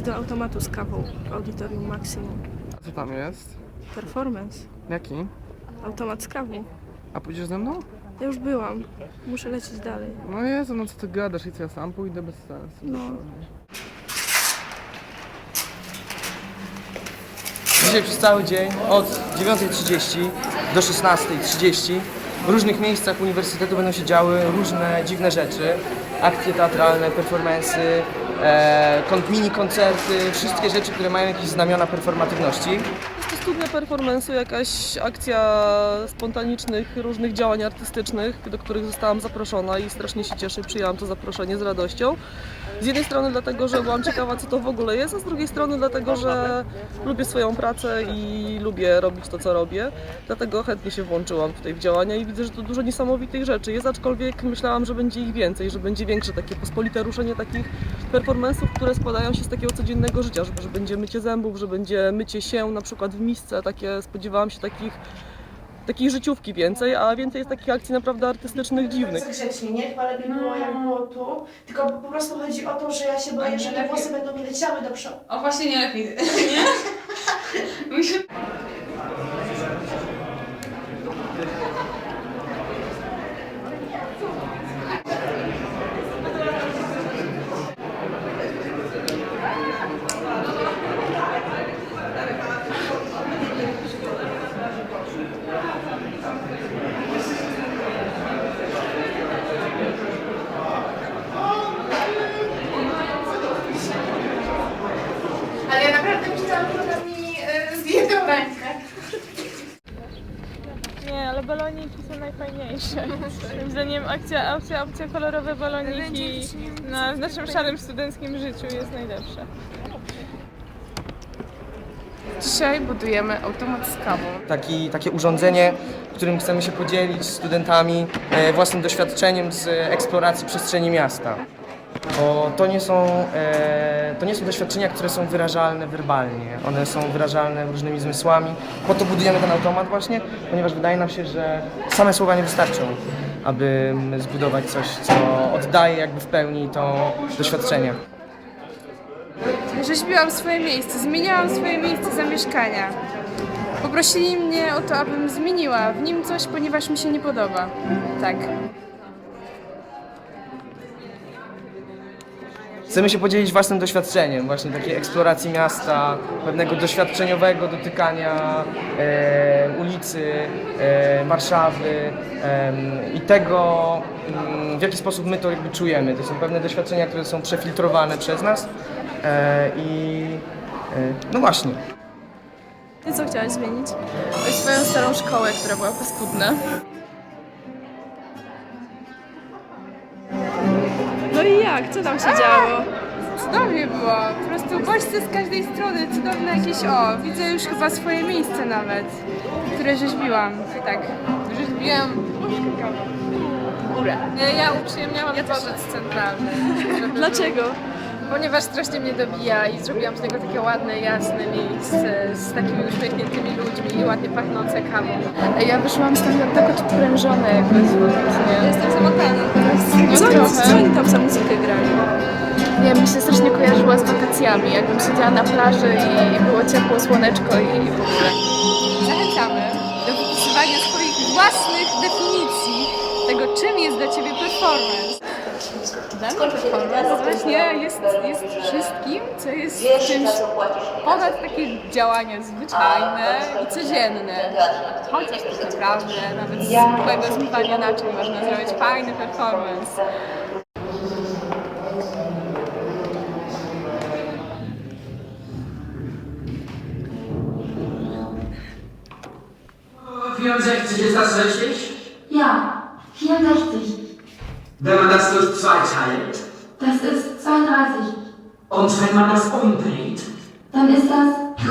do automatu z kawą w Auditorium Maximum. A co tam jest? Performance. Jaki? Automat z kawą. A pójdziesz ze mną? Ja już byłam. Muszę lecieć dalej. No Jezu, no co ty gadasz i co ja sam pójdę bez sensu. No. Dzisiaj przez cały dzień od 9.30 do 16.30 w różnych miejscach uniwersytetu będą się działy różne dziwne rzeczy. Akcje teatralne, performance'y, e, mini koncerty, wszystkie rzeczy, które mają jakieś znamiona performatywności. To studnia performance'u, jakaś akcja spontanicznych różnych działań artystycznych, do których zostałam zaproszona i strasznie się cieszę przyjęłam to zaproszenie z radością. Z jednej strony dlatego, że byłam ciekawa, co to w ogóle jest, a z drugiej strony dlatego, że lubię swoją pracę i lubię robić to, co robię. Dlatego chętnie się włączyłam w działania i widzę, że to dużo niesamowitych rzeczy jest, aczkolwiek myślałam, że będzie ich więcej, że będzie większe takie pospolite ruszenie takich performance'ów, które składają się z takiego codziennego życia, że będzie mycie zębów, że będzie mycie się na przykład w misce, takie spodziewałam się takich takiej życiówki więcej, a więcej jest takich akcji naprawdę artystycznych, dziwnych. grzecznie, nie? Chyba lepiej było jak było tu. Tylko po prostu chodzi o to, że ja się boję, że te włosy będą mi leciały do przodu. O właśnie nie lepiej, nie? Myślę, ale ja naprawdę myślałam, że ona mi y, zje tę rękę. Nie, ale baloniki są najfajniejsze. Moim zdaniem akcja, akcja, opcja kolorowe baloniki na, w naszym szarym studenckim życiu jest najlepsza. Dzisiaj budujemy automat z kawą. Taki, takie urządzenie, którym chcemy się podzielić z studentami e, własnym doświadczeniem z eksploracji przestrzeni miasta. Bo to nie, są, e, to nie są doświadczenia, które są wyrażalne werbalnie. One są wyrażalne różnymi zmysłami. Po to budujemy ten automat właśnie, ponieważ wydaje nam się, że same słowa nie wystarczą, aby zbudować coś, co oddaje jakby w pełni to doświadczenie. Rzeźbiłam swoje miejsce, zmieniałam swoje miejsce zamieszkania. Poprosili mnie o to, abym zmieniła w nim coś, ponieważ mi się nie podoba. Tak. Chcemy się podzielić własnym doświadczeniem, właśnie takiej eksploracji miasta, pewnego doświadczeniowego dotykania e, ulicy, e, Warszawy em, i tego, mm, w jaki sposób my to jakby czujemy. To są pewne doświadczenia, które są przefiltrowane przez nas e, i e, no właśnie. Ty co chciałaś zmienić? Swoją starą szkołę, która była paskudna. Jak? Co tam się działo? Cudownie było. Po prostu bodźce z każdej strony, cudowne jakieś, o, widzę już chyba swoje miejsce nawet, które rzeźbiłam. Tak. Rzeźbiłam górę. Ja uprzyjemniałam dworzec centralny. Dlaczego? Ponieważ strasznie mnie dobija i zrobiłam z niego takie ładne, jasne miejsce z takimi uśmiechniętymi ludźmi i ładnie pachnące kawą. Ja wyszłam stamtąd tak odprężona jakoś, nie? Jestem zamotana teraz. No Co, trochę. co oni tam za muzykę grali? Nie, mi się strasznie kojarzyła z wakacjami, jakbym siedziała na plaży i było ciepło, słoneczko i w ogóle. Zachęcamy do wypisywania swoich własnych definicji tego, czym jest dla Ciebie performance. Właśnie jest, jest wszystkim, co jest czymś ponad takie działania zwyczajne i codzienne. Chociaż tak naprawdę nawet z zwykłego zmywania naczyń można zrobić fajny performance. Oh, 64, ist das richtig? Ja, 64. Wenn man das durch zwei teilt Das ist 32. und wenn man das umdreht, Dann ist das.